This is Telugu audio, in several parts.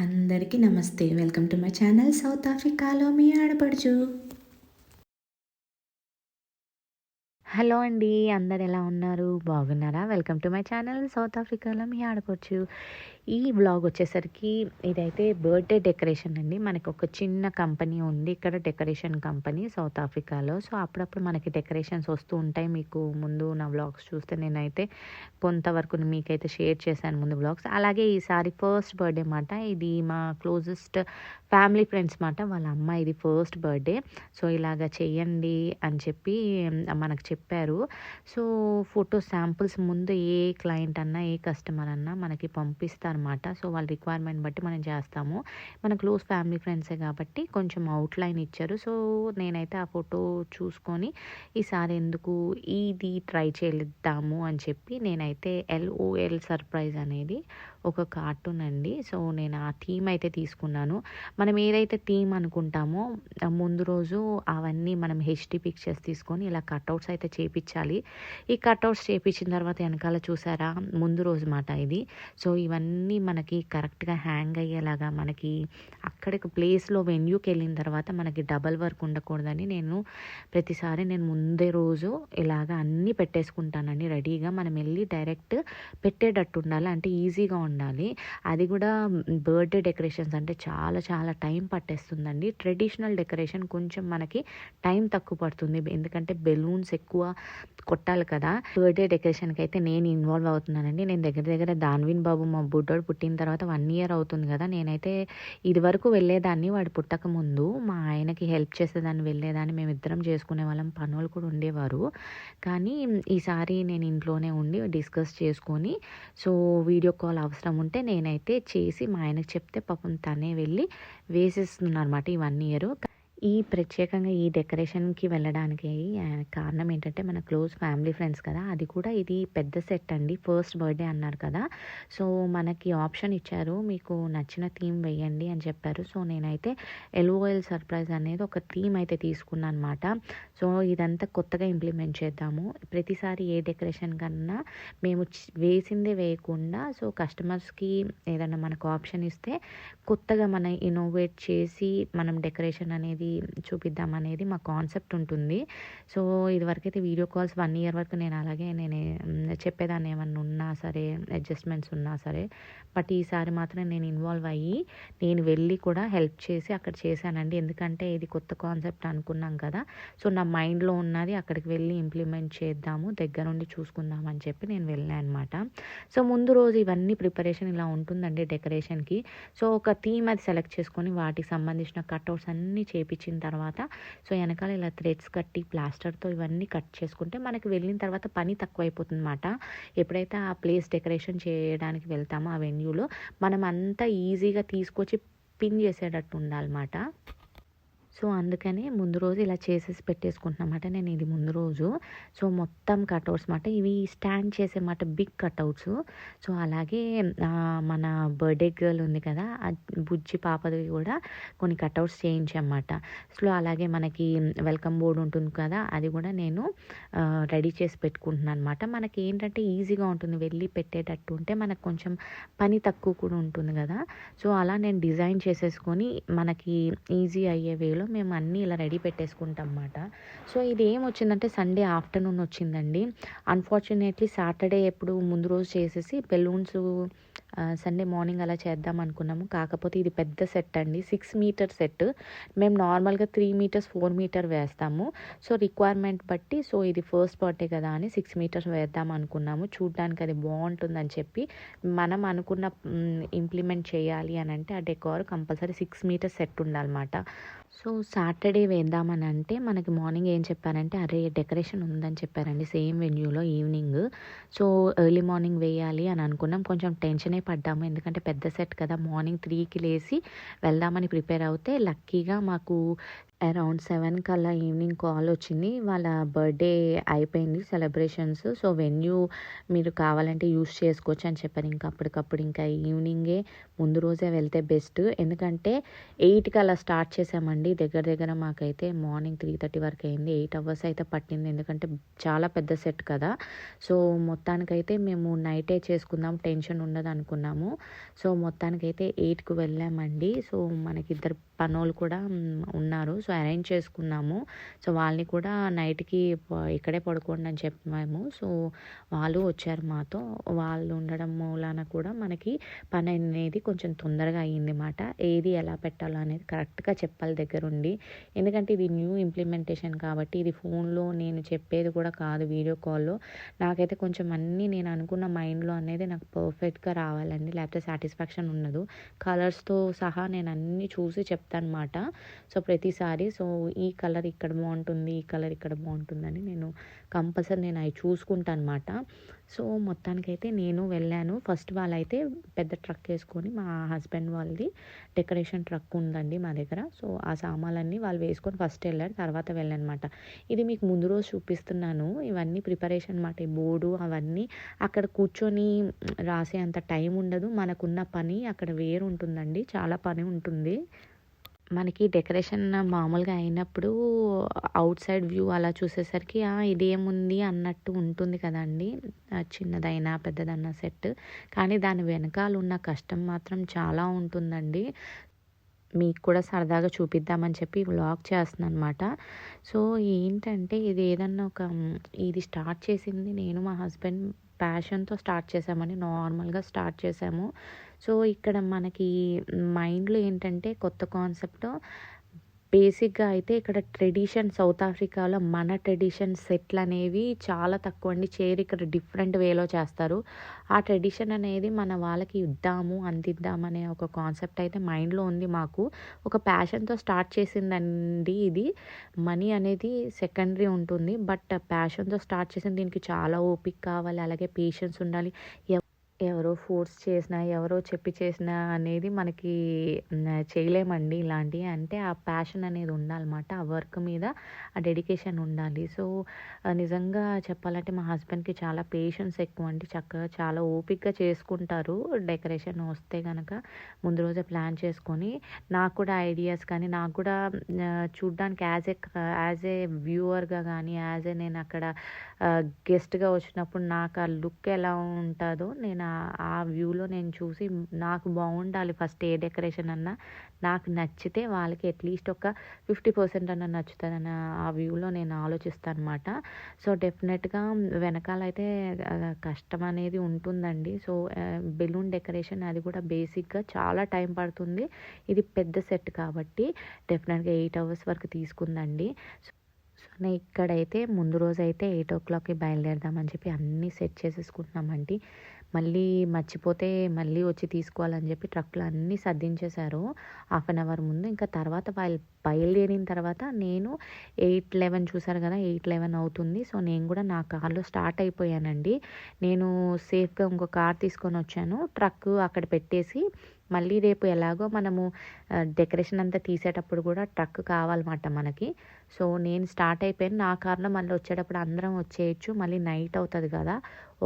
అందరికీ నమస్తే. Welcome to my channel South ఆఫ్రికాలో మీ ఆడపడుచు. హలో అండి అందరు ఎలా ఉన్నారు? బాగున్నారా? Welcome to my channel South ఆఫ్రికాలో మీ ఆడపడుచు. ఈ బ్లాగ్ వచ్చేసరికి ఇదైతే బర్త్డే డెకరేషన్ అండి. మనకు ఒక చిన్న కంపెనీ ఉంది. ఇక్కడ డెకరేషన్ కంపెనీ సౌత్ ఆఫ్రికాలో సో అప్పుడప్పుడు మనకి డెకరేషన్స్ వస్తూ ఉంటాయి. మీకు ముందు నా బ్లాగ్స్ చూస్తే నేనైతే కొంతవరకు మీకైతే షేర్ చేశాను ముందు బ్లాగ్స్ అలాగే ఈసారి ఫస్ట్ బర్త్డే మాట ఇది మా క్లోజెస్ట్ ఫ్యామిలీ ఫ్రెండ్స్ మాట వాళ్ళ అమ్మాయిది ఫస్ట్ బర్త్డే సో ఇలాగ చెయ్యండి అని చెప్పి మనకు చెప్పారు. సో ఫోటో శాంపుల్స్ ముందు ఏ క్లయింట్ అన్నా ఏ కస్టమర్ అన్నా మనకి అనమాట సో వాళ్ళ రిక్వైర్మెంట్ బట్టి మనం చేస్తాము. మన క్లోజ్ ఫ్యామిలీ ఫ్రెండ్సే కాబట్టి కొంచెం అవుట్లైన్ ఇచ్చారు. సో నేనైతే ఆ ఫోటో చూసుకొని ఈసారి ఎందుకు ఇది ట్రై చేద్దాము అని చెప్పి నేనైతే ఎల్ఓఎల్ సర్ప్రైజ్ అనేది ఒక కార్టూన్ అండి. సో నేను ఆ థీమ్ అయితే తీసుకున్నాను. మనం ఏదైతే థీమ్ అనుకుంటామో ముందు రోజు అవన్నీ మనం హెచ్డి పిక్చర్స్ తీసుకొని ఇలా కట్అవుట్స్ అయితే చేపించాలి. ఈ కట్అవుట్స్ చేపించిన తర్వాత వెనకాల చూసారా? ముందు రోజు మాట ఇది. సో ఇవన్నీ మనకి కరెక్ట్గా హ్యాంగ్ అయ్యేలాగా మనకి అక్కడికి ప్లేస్లో వెన్యూకి వెళ్ళిన తర్వాత మనకి డబల్ వర్క్ ఉండకూడదని నేను ప్రతిసారి నేను ముందే రోజు ఇలాగ అన్నీ పెట్టేసుకుంటానండి. రెడీగా మనం వెళ్ళి డైరెక్ట్ పెట్టేటట్టు ఉండాలి. అంటే ఈజీగా ఉండాలి. అది కూడా బర్త్డే డెకరేషన్స్ అంటే చాలా చాలా టైం పట్టేస్తుందండి. ట్రెడిషనల్ డెకరేషన్ కొంచెం మనకి టైం తక్కువ పడుతుంది. ఎందుకంటే బెలూన్స్ ఎక్కువ కొట్టాలి కదా. బర్త్డే డెకరేషన్కి అయితే నేను ఇన్వాల్వ్ అవుతున్నానండి. నేను దగ్గర దగ్గర దాన్విన్ బాబు మా బుడ్డోడు పుట్టిన తర్వాత వన్ ఇయర్ అవుతుంది కదా నేనైతే ఇదివరకు వెళ్ళేదాన్ని. వాడు పుట్టక ముందు మా ఆయనకి హెల్ప్ చేసేదాన్ని వెళ్ళేదాన్ని. మేము ఇద్దరం చేసుకునే వాళ్ళం పనులు కూడా ఉండేవారు. కానీ ఈసారి నేను ఇంట్లోనే ఉండి డిస్కస్ చేసుకొని సో వీడియో కాల్ అవసరం ఉంటే నేనైతే చేసి మా ఆయనకు చెప్తే పాపం తనే వెళ్ళి వేసేస్తున్నారన్నమాట ఈ వన్ ఇయర్. ఈ ప్రత్యేకంగా ఈ డెకరేషన్కి వెళ్ళడానికి కారణం ఏంటంటే మన క్లోజ్ ఫ్యామిలీ ఫ్రెండ్స్ కదా అది కూడా ఇది పెద్ద సెట్ అండి. ఫస్ట్ బర్త్డే అన్నారు కదా. సో మనకి ఆప్షన్ ఇచ్చారు మీకు నచ్చిన థీమ్ వేయండి అని చెప్పారు. సో నేనైతే ఎల్ఓఎల్ సర్ప్రైజ్ అనేది ఒక థీమ్ అయితే తీసుకున్నాను అనమాట సో ఇదంతా కొత్తగా ఇంప్లిమెంట్ చేద్దాము. ప్రతిసారి ఏ డెకరేషన్ కన్నా మేము వేసిందే వేయకుండా సో కస్టమర్స్కి ఏదైనా మనకు ఆప్షన్ ఇస్తే కొత్తగా మన ఇన్నోవేట్ చేసి మనం డెకరేషన్ అనేది చూపిద్దాం అనేది మా కాన్సెప్ట్ ఉంటుంది. సో ఇదివరకైతే వీడియో కాల్స్ వన్ ఇయర్ వరకు నేను అలాగే నేను చెప్పేదాన్ని ఏమన్నా ఉన్నా సరే అడ్జస్ట్మెంట్స్ ఉన్నా సరే. బట్ ఈసారి మాత్రం నేను ఇన్వాల్వ్ అయ్యి నేను వెళ్ళి కూడా హెల్ప్ చేసి అక్కడ చేశానండి. ఎందుకంటే ఇది కొత్త కాన్సెప్ట్ అనుకున్నాం కదా. సో నా మైండ్లో ఉన్నది అక్కడికి వెళ్ళి ఇంప్లిమెంట్ చేద్దాము దగ్గరుండి చూసుకుందాం అని చెప్పి నేను వెళ్ళాను అనమాట సో ముందు రోజు ఇవన్నీ ప్రిపరేషన్ ఇలా ఉంటుందండి డెకరేషన్కి. సో ఒక థీమ్ అది సెలెక్ట్ చేసుకొని వాటికి సంబంధించిన కట్అవుట్స్ అన్నీ చేపించిన తర్వాత సో వెనకాల ఇలా థ్రెడ్స్ కట్టి ప్లాస్టర్తో ఇవన్నీ కట్ చేసుకుంటే మనకి వెళ్ళిన తర్వాత పని తక్కువైపోతుంది అనమాట ఎప్పుడైతే ఆ ప్లేస్ డెకరేషన్ చేయడానికి వెళ్తామో ఆ వెన్యూలో మనం అంతా ఈజీగా తీసుకొచ్చి పిన్ చేసేటట్టు ఉండాలన్నమాట. సో అందుకని ముందు రోజు ఇలా చేసేసి పెట్టేసుకుంటున్నమాట నేను ఇది ముందు రోజు. సో మొత్తం కట్అవుట్స్ మాట ఇవి స్టాండ్ చేసే మాట బిగ్ కట్అవుట్స్ సో అలాగే మన బర్త్డే గర్ల్ ఉంది కదా బుజ్జి పాపది కూడా కొన్ని కట్అవుట్స్ చేయించమాట. సో అలాగే మనకి వెల్కమ్ బోర్డు ఉంటుంది కదా అది కూడా నేను రెడీ చేసి పెట్టుకుంటున్నాను అనమాట మనకి ఏంటంటే ఈజీగా ఉంటుంది వెళ్ళి పెట్టేటట్టు ఉంటే మనకు కొంచెం పని తక్కువ కూడా ఉంటుంది కదా. సో అలా నేను డిజైన్ చేసేసుకొని మనకి ఈజీ అయ్యే వేలో మేము అన్నీ ఇలా రెడీ పెట్టేసుకుంటాం అన్నమాట సో ఇది ఏం వచ్చిందంటే సండే ఆఫ్టర్నూన్ వచ్చిందండి. అన్ఫార్చునేట్లీ సాటర్డే ఎప్పుడు ముందు రోజు చేసేసి బెలూన్స్ సండే మార్నింగ్ అలా చేద్దాం అనుకున్నాము. కాకపోతే ఇది పెద్ద సెట్ అండి. సిక్స్ మీటర్ సెట్ మేము నార్మల్గా త్రీ మీటర్స్ ఫోర్ మీటర్ వేస్తాము. సో రిక్వైర్మెంట్ బట్టి సో ఇది ఫస్ట్ బర్త్డే కదా అని సిక్స్ మీటర్స్ వేద్దాం అనుకున్నాము. చూడ్డానికి అది బాగుంటుందని చెప్పి మనం అనుకున్న ఇంప్లిమెంట్ చేయాలి అని అంటే ఆ decor compulsory six meters set ఉండాలన్నమాట. సో సాటర్డే వేద్దామని అంటే మనకి మార్నింగ్ ఏం చెప్పారంటే అరే డెకరేషన్ ఉందని చెప్పారండి. సేమ్ వెన్యూలో ఈవినింగ్ సో ఎర్లీ మార్నింగ్ వేయాలి అని అనుకున్నాం. కొంచెం టెన్షనే పడ్డాము. ఎందుకంటే పెద్ద సెట్ కదా. మార్నింగ్ త్రీకి లేచి వెళ్దామని ప్రిపేర్ అవుతే లక్కీగా మాకు అరౌండ్ సెవెన్ కల్లా ఈవినింగ్ కాల్ వచ్చింది. వాళ్ళ బర్త్డే అయిపోయింది సెలబ్రేషన్స్. సో వెన్యూ మీరు కావాలంటే యూస్ చేసుకోవచ్చు అని చెప్పారు. ఇంకా అప్పటికప్పుడు ఇంకా ఈవినింగే ముందు రోజే వెళ్తే బెస్ట్. ఎందుకంటే ఎయిట్కి అలా స్టార్ట్ చేసామండి. దగ్గర దగ్గర మాకైతే మార్నింగ్ త్రీ థర్టీ వరకు అయింది. ఎయిట్ అవర్స్ అయితే పట్టింది. ఎందుకంటే చాలా పెద్ద సెట్ కదా. సో మొత్తానికైతే మేము నైటే చేసుకుందాం. టెన్షన్ ఉండదు అనుకున్నాము సో మొత్తానికైతే ఎయిట్కి వెళ్ళామండి. సో మనకి ఇద్దరు పనోళ్ళు కూడా ఉన్నారు. సో అరేంజ్ చేసుకున్నాము. సో వాళ్ళని కూడా నైట్కి ఇక్కడే పడుకోండి అని చెప్పాము. సో వాళ్ళు వచ్చారు మాతో. వాళ్ళు ఉండడం మూలాన కూడా మనకి పని అనేది కొంచెం తొందరగా అయ్యింది మాట ఏది ఎలా పెట్టాలో అనేది కరెక్ట్గా చెప్పాలి దగ్గర ఉండి ఎందుకంటే ఇది న్యూ ఇంప్లిమెంటేషన్ కాబట్టి ఇది ఫోన్లో నేను చెప్పేది కూడా కాదు వీడియో కాల్లో. నాకైతే కొంచెం అన్నీ నేను అనుకున్న మైండ్లో అనేది నాకు పర్ఫెక్ట్గా రావాలండి. లేకపోతే సాటిస్ఫాక్షన్ ఉండదు. కలర్స్తో సహా నేను అన్నీ చూసి చెప్తాను అనమాట సో ప్రతిసారి సో ఈ కలర్ ఇక్కడ బాగుంటుంది ఈ కలర్ ఇక్కడ బాగుంటుందని నేను కంపల్సరీ నేను అవి చూసుకుంటాను అనమాట సో మొత్తానికైతే నేను వెళ్ళాను. ఫస్ట్ వాళ్ళైతే పెద్ద ట్రక్ వేసుకొని మా హస్బెండ్ వాళ్ళది డెకరేషన్ ట్రక్ ఉందండి మా దగ్గర. సో ఆ సామాన్లన్నీ వాళ్ళు వేసుకొని ఫస్ట్ వెళ్ళారు తర్వాత వెళ్ళనమాట. ఇది మీకు ముందు రోజు చూపిస్తున్నాను. ఇవన్నీ ప్రిపరేషన్ అనమాట ఈ బోర్డు అవన్నీ. అక్కడ కూర్చొని రాసే అంత టైం ఉండదు. మనకున్న పని అక్కడ వేరు ఉంటుందండి చాలా పని ఉంటుంది. మనకి డెకరేషన్ మామూలుగా అయినప్పుడు అవుట్ సైడ్ వ్యూ అలా చూసేసరికి ఇదేముంది? అన్నట్టు ఉంటుంది కదండి. చిన్నదైనా పెద్దదైనా సెట్. కానీ దాని వెనకాల ఉన్న కష్టం మాత్రం చాలా ఉంటుందండి. మీకు కూడా సరదాగా చూపిద్దామని చెప్పి వ్లాగ్ చేస్తున్నాను అనమాట సో ఏంటంటే ఇది ఏదన్నా ఒక ఇది స్టార్ట్ చేసింది నేను మా హస్బెండ్ ప్యాషన్తో స్టార్ట్ చేసామని నార్మల్గా స్టార్ట్ చేసాము సో ఇక్కడ మనకి మైండ్లో ఏంటంటే కొత్త కాన్సెప్ట్ బేసిక్గా అయితే ఇక్కడ ట్రెడిషన్ సౌత్ ఆఫ్రికాలో మన ట్రెడిషన్ సెట్లు అనేవి చాలా తక్కువ అండి. చేరి ఇక్కడ డిఫరెంట్ వేలో చేస్తారు. ఆ ట్రెడిషన్ అనేది మన వాళ్ళకి ఇద్దాము అందిద్దామనే ఒక కాన్సెప్ట్ అయితే మైండ్లో ఉంది మాకు. ఒక ప్యాషన్తో స్టార్ట్ చేసిందండి ఇది. మనీ అనేది సెకండరీ ఉంటుంది. బట్ ప్యాషన్తో స్టార్ట్ చేసిన దీనికి చాలా ఓపిక కావాలి అలాగే పేషెన్స్ ఉండాలి. ఎవరో ఫోర్స్ చేసినా ఎవరో చెప్పి చేసినా అనేది మనకి చేయలేమండి ఇలాంటివి అంటే ఆ ప్యాషన్ అనేది ఉండాలన్నమాట. ఆ వర్క్ మీద ఆ డెడికేషన్ ఉండాలి. సో నిజంగా చెప్పాలంటే మా హస్బెండ్కి చాలా పేషెన్స్ ఎక్కువ అండి చక్కగా చాలా ఓపిక్గా చేసుకుంటారు డెకరేషన్ వస్తే కనుక ముందు రోజే ప్లాన్ చేసుకొని నాకు కూడా ఐడియాస్ కానీ నాకు కూడా చూడ్డానికి యాజ్ ఏ యాజ్ ఏ వ్యూవర్గా కానీ యాజ్ ఏ నేను అక్కడ గెస్ట్గా వచ్చినప్పుడు నాకు ఆ లుక్ ఎలా ఉంటుందో నేను ఆ వ్యూలో నేను చూసి నాకు బాగుండాలి ఫస్ట్ ఏ డెకరేషన్ అన్నా. నాకు నచ్చితే వాళ్ళకి అట్లీస్ట్ ఒక ఫిఫ్టీ పర్సెంట్ అన్న నచ్చుతుందన్న ఆ వ్యూలో నేను ఆలోచిస్తాను అనమాట సో డెఫినెట్గా వెనకాల అయితే కష్టం అనేది ఉంటుందండి. సో బెలూన్ డెకరేషన్ అది కూడా బేసిక్గా చాలా టైం పడుతుంది. ఇది పెద్ద సెట్ కాబట్టి డెఫినెట్గా ఎయిట్ అవర్స్ వరకు తీసుకుందండి. సో సో ఇక్కడైతే ముందు రోజు అయితే ఎయిట్ ఓ క్లాక్కి బయలుదేరదామని చెప్పి అన్నీ సెట్ చేసేసుకుంటున్నామండి. మళ్ళీ మర్చిపోతే మళ్ళీ వచ్చి తీసుకోవాలని చెప్పి ట్రక్లు అన్నీ సర్దించేశారు. హాఫ్ అన్ అవర్ ముందు. ఇంకా తర్వాత వాళ్ళు బయలుదేరిన తర్వాత నేను ఎయిట్ లెవెన్ చూసారు కదా ఎయిట్ లెవెన్ అవుతుంది. సో నేను కూడా నా కార్లో స్టార్ట్ అయిపోయానండి. నేను సేఫ్గా ఇంకో కార్ తీసుకొని వచ్చాను. ట్రక్ అక్కడ పెట్టేసి మళ్ళీ రేపు ఎలాగో మనము డెకరేషన్ అంతా తీసేటప్పుడు కూడా ట్రక్ కావాలన్నమాట మనకి. సో నేను స్టార్ట్ అయిపోయాను. నా కారణం మళ్ళీ వచ్చేటప్పుడు అందరం వచ్చేయచ్చు. మళ్ళీ నైట్ అవుతుంది కదా.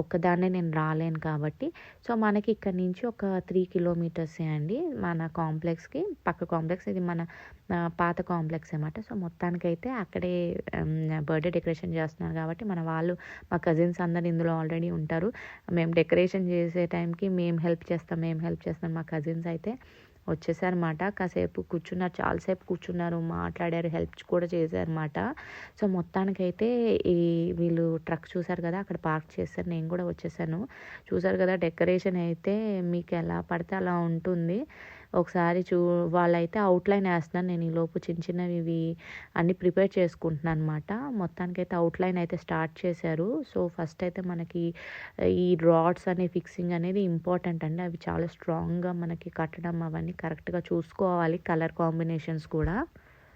ఒక్కదాన్నే నేను రాలేను కాబట్టి. సో మనకి ఇక్కడ నుంచి ఒక త్రీ కిలోమీటర్సే అండి. మన కాంప్లెక్స్కి పక్క కాంప్లెక్స్. ఇది మన పాత కాంప్లెక్స్ అనమాట సో మొత్తానికైతే అక్కడే బర్త్డే డెకరేషన్ చేస్తున్నారు కాబట్టి మన వాళ్ళు మా కజిన్స్ అందరు ఇందులో ఆల్రెడీ ఉంటారు. మేము డెకరేషన్ చేసే టైంకి మేము హెల్ప్ చేస్తాం మేము హెల్ప్ చేస్తాం మా కజిన్స్ అయితే వచ్చేసారన్నమాట. కాసేపు కూర్చున్నారు చాలాసేపు కూర్చున్నారు మాట్లాడారు హెల్ప్ కూడా చేశారన్నమాట. సో మొత్తానికైతే ఈ వీళ్ళు ట్రక్ చూసారు కదా అక్కడ పార్క్ చేశారు నేను కూడా వచ్చేసాను. చూశారు కదా డెకరేషన్ అయితే మీకు ఎలా పడితే అలా ఉంటుంది. ఒకసారి చూ వాళ్ళైతే అవుట్లైన్ వేస్తున్నాను నేను ఈ లోపు చిన్న చిన్నవి ఇవి అన్నీ ప్రిపేర్ చేసుకుంటున్నాను అనమాట మొత్తానికైతే అవుట్లైన్ అయితే స్టార్ట్ చేశారు. సో ఫస్ట్ అయితే మనకి ఈ రాడ్స్ అనే ఫిక్సింగ్ అనేది ఇంపార్టెంట్ అండి. అవి చాలా స్ట్రాంగ్గా మనకి కట్టడం అవన్నీ కరెక్ట్గా చూసుకోవాలి. కలర్ కాంబినేషన్స్ కూడా.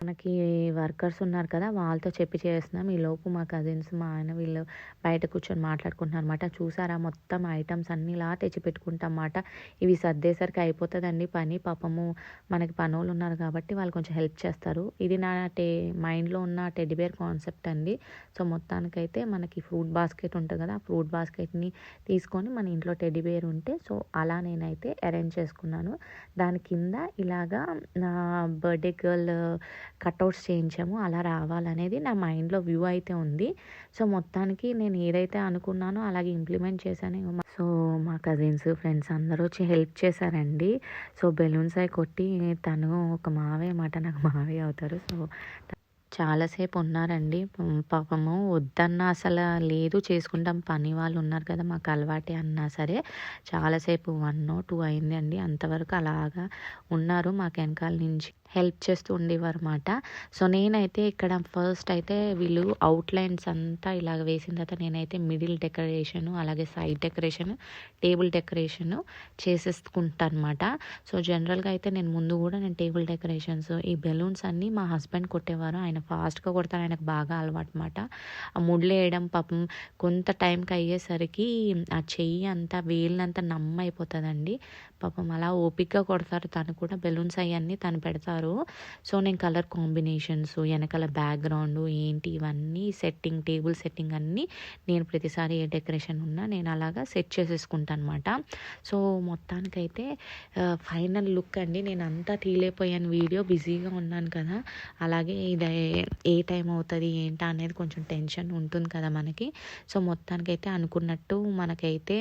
మనకి వర్కర్స్ ఉన్నారు కదా వాళ్ళతో చెప్పి చేస్తున్నాం. ఈ లోపు మా కజిన్స్ మా ఆయన వీళ్ళు బయట కూర్చొని మాట్లాడుకుంటున్నారు అనమాట చూసారా మొత్తం ఐటమ్స్ అన్నీ ఇలా తెచ్చి పెట్టుకుంటాం అన్నమాట ఇవి సర్దేసరికి అయిపోతుందండి పని. పాపము మనకి పనులు ఉన్నారు కాబట్టి వాళ్ళు కొంచెం హెల్ప్ చేస్తారు. ఇది నా టే మైండ్లో ఉన్న టెడ్డిబేర్ కాన్సెప్ట్ అండి. సో మొత్తానికైతే మనకి ఫ్రూట్ బాస్కెట్ ఉంటుంది కదా ఆ ఫ్రూట్ బాస్కెట్ని తీసుకొని మన ఇంట్లో టెడ్డిబేర్ ఉంటే సో అలా నేనైతే అరేంజ్ చేసుకున్నాను. దాని కింద ఇలాగా నా బర్త్డే గర్ల్ కట్అవుట్స్ చేయించాము అలా రావాలనేది నా మైండ్లో వ్యూ అయితే ఉంది. సో మొత్తానికి నేను ఏదైతే అనుకున్నానో అలాగే ఇంప్లిమెంట్ చేశాను. సో మా కజిన్స్ ఫ్రెండ్స్ అందరూ వచ్చి హెల్ప్ చేశారండి. సో బెలూన్స్ అవి కొట్టి తను ఒక మావే మాట నాకు మావే అవుతారు. సో చాలాసేపు ఉన్నారండి. పాపము వద్దన్నా అసలు లేదు చేసుకుంటాం పని వాళ్ళు ఉన్నారు కదా మాకు అలవాటే అన్నా సరే చాలాసేపు వన్ టూ అయింది అండి అంతవరకు అలాగా ఉన్నారు. మాకు వెనకాల నుంచి హెల్ప్ చేస్తూ ఉండేవారు అనమాట సో నేనైతే ఇక్కడ ఫస్ట్ అయితే వీళ్ళు అవుట్లైన్స్ అంతా ఇలాగ వేసిన తర్వాత నేనైతే మిడిల్ డెకరేషన్ అలాగే సైడ్ డెకరేషన్ టేబుల్ డెకరేషన్ చేసేసుకుంటా అనమాట సో జనరల్గా అయితే నేను ముందు కూడా నేను టేబుల్ డెకరేషన్స్ ఈ బెలూన్స్ అన్నీ మా హస్బెండ్ కొట్టేవారు. ఆయన ఫాస్ట్గా కొడతారు ఆయనకు బాగా అలవాటు అనమాట ఆ వేయడం పాపం కొంత టైంకి అయ్యేసరికి ఆ చెయ్యి అంతా వేలినంతా నమ్మ అయిపోతుందండి. పాపం అలా ఓపిక్గా కొడతారు తను కూడా బెలూన్స్ అవన్నీ తను పెడతారు. సో నేను కలర్ కాంబినేషన్స్ వెనకాల బ్యాక్గ్రౌండ్ ఏంటి ఇవన్నీ సెట్టింగ్ టేబుల్ సెట్టింగ్ అన్నీ నేను ప్రతిసారి ఏ డెకరేషన్ ఉన్నా నేను అలాగా సెట్ చేసేసుకుంటాను అనమాట సో మొత్తానికైతే ఫైనల్ లుక్ అండి. నేను అంతా తీలేపోయాను. వీడియో బిజీగా ఉన్నాను కదా. అలాగే ఇది ఏ టైం అవుతుంది ఏంటా అనేది కొంచెం టెన్షన్ ఉంటుంది కదా మనకి. సో మొత్తానికైతే అనుకున్నట్టు మనకైతే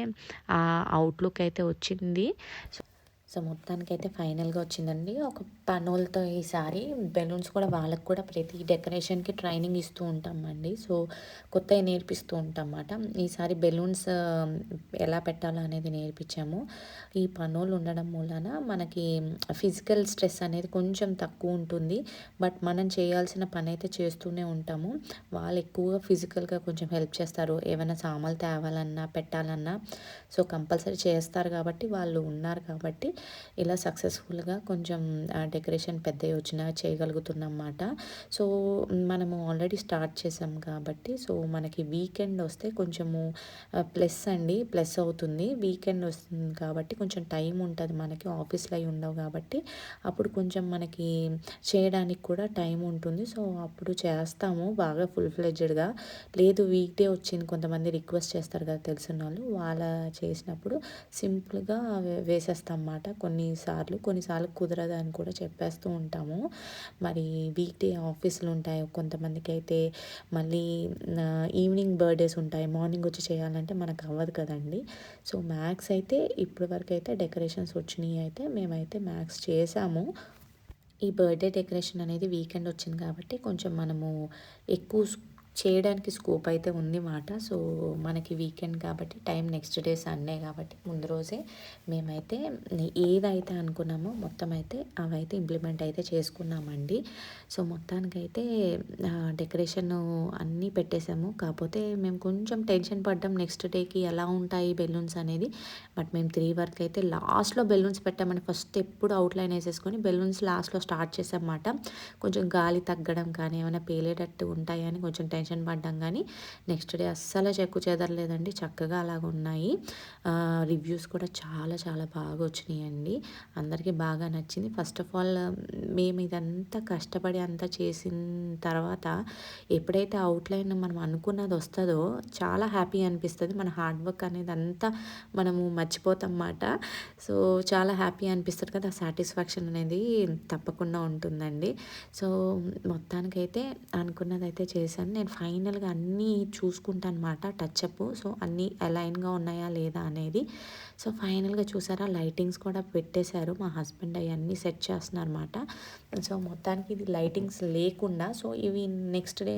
ఆ అవుట్లుక్ అయితే వచ్చింది. సో సో మొత్తానికైతే ఫైనల్గా వచ్చిందండి. ఒక పనులతో ఈసారి బెలూన్స్ కూడా వాళ్ళకు కూడా ప్రతి డెకరేషన్కి ట్రైనింగ్ ఇస్తూ ఉంటామండి. సో కొత్తవి నేర్పిస్తూ ఉంటామన్నమాట. ఈసారి బెలూన్స్ ఎలా పెట్టాలో అనేది నేర్పించాము. ఈ పనులు ఉండడం మూలన మనకి ఫిజికల్ స్ట్రెస్ అనేది కొంచెం తక్కువ ఉంటుంది. బట్ మనం చేయాల్సిన పని అయితే చేస్తూనే ఉంటాము. వాళ్ళు ఎక్కువగా ఫిజికల్గా కొంచెం హెల్ప్ చేస్తారు. ఏమైనా సామాన్లు తేవాలన్నా పెట్టాలన్నా. సో కంపల్సరీ చేస్తారు కాబట్టి వాళ్ళు ఉన్నారు కాబట్టి ఇలా సక్సెస్ఫుల్గా కొంచెం డెకరేషన్ పెద్దవి వచ్చినా చేయగలుగుతున్నమాట సో మనము ఆల్రెడీ స్టార్ట్ చేసాం కాబట్టి సో మనకి వీకెండ్ వస్తే కొంచెము ప్లస్ అండి ప్లస్ అవుతుంది. వీకెండ్ వస్తుంది కాబట్టి కొంచెం టైం ఉంటుంది మనకి ఆఫీస్లో అయి ఉండవు కాబట్టి అప్పుడు కొంచెం మనకి చేయడానికి కూడా టైం ఉంటుంది. సో అప్పుడు చేస్తాము బాగా ఫుల్ ఫ్లెడ్జ్డ్గా లేదు వీక్ డే వచ్చింది కొంతమంది రిక్వెస్ట్ చేస్తారు కదా తెలిసిన వాళ్ళు వాళ్ళ చేసినప్పుడు సింపుల్గా వేసేస్తాం అన్నమాట కొన్నిసార్లు కొన్నిసార్లు కుదరదు అని కూడా చెప్పేస్తూ ఉంటాము. మరి వీక్ డే ఆఫీసులు ఉంటాయి. కొంతమందికి అయితే మళ్ళీ ఈవినింగ్ బర్త్డేస్ ఉంటాయి. మార్నింగ్ వచ్చి చేయాలంటే మనకు అవ్వదు కదండి. సో మ్యాక్స్ అయితే ఇప్పటి వరకు అయితే డెకరేషన్స్ వచ్చినాయి అయితే మేమైతే మ్యాక్స్ చేసాము. ఈ బర్త్డే డెకరేషన్ అనేది వీకెండ్ వచ్చింది కాబట్టి కొంచెం మనము ఎక్కువ చేయడానికి స్కోప్ అయితే ఉంది మాట సో మనకి వీకెండ్ కాబట్టి టైం నెక్స్ట్ డే సండే కాబట్టి ముందు రోజే మేమైతే ఏదైతే అనుకున్నామో మొత్తం అయితే అవైతే ఇంప్లిమెంట్ అయితే చేసుకున్నామండి. సో మొత్తానికైతే డెకరేషన్ అన్నీ పెట్టేసాము. కాకపోతే మేము కొంచెం టెన్షన్ పడ్డాం నెక్స్ట్ డేకి ఎలా ఉంటాయి బెలూన్స్ అనేది. బట్ మేము త్రీ వరకు అయితే లాస్ట్లో బెలూన్స్ పెట్టామని ఫస్ట్ ఎప్పుడు అవుట్లైన్ వేసేసుకొని బెలూన్స్ లాస్ట్లో స్టార్ట్ చేసామన్నమాట కొంచెం గాలి తగ్గడం కానీ ఏమైనా పేలేటట్టు ఉంటాయని కొంచెం టెన్షన్ టెన్షన్ పడ్డాం కానీ నెక్స్ట్ డే అస్సలు చెక్కు చెదరలేదండి. చక్కగా అలాగ ఉన్నాయి. రివ్యూస్ కూడా చాలా చాలా బాగా వచ్చినాయండి. అందరికీ బాగా నచ్చింది. ఫస్ట్ ఆఫ్ ఆల్ మేము ఇదంతా కష్టపడి అంతా చేసిన తర్వాత ఎప్పుడైతే అవుట్లైన్ మనం అనుకున్నది వస్తుందో చాలా హ్యాపీ అనిపిస్తుంది. మన హార్డ్ వర్క్ అనేది అంతా మనము మర్చిపోతాం అన్నమాట. సో చాలా హ్యాపీ అనిపిస్తుంది కదా సాటిస్ఫాక్షన్ అనేది తప్పకుండా ఉంటుందండి. సో మొత్తానికైతే అనుకున్నదైతే చేశాను. నేను ఫైనల్గా అన్నీ చూసుకుంటాను అనమాట టచ్అప్. సో అన్నీ అలైన్గా ఉన్నాయా లేదా అనేది. సో ఫైనల్గా చూసారా లైటింగ్స్ కూడా పెట్టేశారు. మా హస్బెండ్ అవన్నీ సెట్ చేస్తున్నారు అనమాట సో మొత్తానికి ఇది లైటింగ్స్ లేకుండా సో ఇవి నెక్స్ట్ డే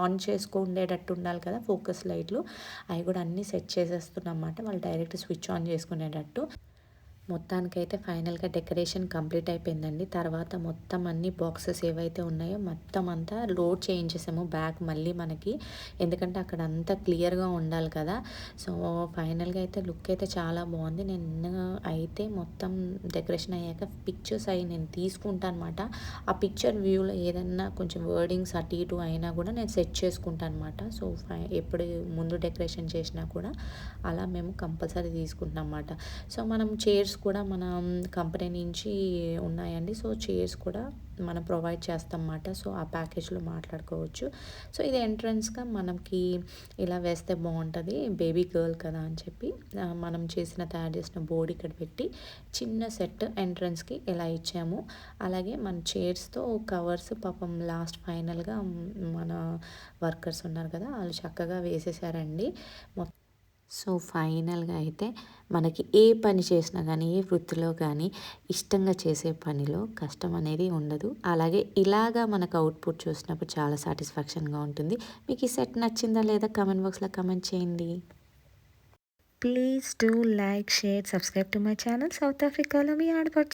ఆన్ చేసుకుండేటట్టు ఉండాలి కదా ఫోకస్ లైట్లు. అవి కూడా అన్నీ సెట్ చేసేస్తున్నాం అన్నమాట వాళ్ళు డైరెక్ట్ స్విచ్ ఆన్ చేసుకునేటట్టు. మొత్తానికైతే ఫైనల్గా డెకరేషన్ కంప్లీట్ అయిపోయిందండి. తర్వాత మొత్తం అన్ని బాక్సెస్ ఏవైతే ఉన్నాయో మొత్తం అంతా లోడ్ చేయించేసాము బ్యాక్ మళ్ళీ మనకి. ఎందుకంటే అక్కడ అంతా క్లియర్గా ఉండాలి కదా. సో ఫైనల్గా అయితే లుక్ అయితే చాలా బాగుంది. నేను అయితే మొత్తం డెకరేషన్ అయ్యాక పిక్చర్స్ అవి నేను తీసుకుంటాను అనమాట ఆ పిక్చర్ వ్యూలో ఏదన్నా కొంచెం వర్డింగ్స్ అటు ఇటు అయినా కూడా నేను సెట్ చేసుకుంటాను అనమాట సో ఫై ఎప్పుడు ముందు డెకరేషన్ చేసినా కూడా అలా మేము కంపల్సరీ తీసుకుంటాం అనమాట సో మనం చైర్స్ కూడా మన కంపెనీ నుంచి ఉన్నాయండి. సో చైర్స్ కూడా మనం ప్రొవైడ్ చేస్తాం అన్నమాట సో ఆ ప్యాకేజ్లో మాట్లాడుకోవచ్చు. సో ఇది ఎంట్రన్స్గా మనకి ఇలా వేస్తే బాగుంటుంది. బేబీ గర్ల్ కదా అని చెప్పి మనం చేసిన తయారు చేసిన బోర్డు ఇక్కడ పెట్టి చిన్న సెట్ ఎంట్రన్స్కి ఇలా ఇచ్చాము. అలాగే మన చైర్స్తో కవర్స్ పాపం లాస్ట్ ఫైనల్గా మన వర్కర్స్ ఉన్నారు కదా వాళ్ళు చక్కగా వేసేసారండి. మొత్తం సో ఫైనల్గా అయితే మనకి ఏ పని చేసినా కానీ ఏ వృత్తిలో కానీ ఇష్టంగా చేసే పనిలో కష్టం అనేది ఉండదు. అలాగే ఇలాగా మనకు అవుట్పుట్ చూసినప్పుడు చాలా సాటిస్ఫాక్షన్గా ఉంటుంది. మీకు ఈ సెట్ నచ్చిందా లేదా కమెంట్ బాక్స్లో కమెంట్ చేయండి. Please do like share subscribe to my channel. South ఆఫ్రికాలో మీ ఆడపడుతుంది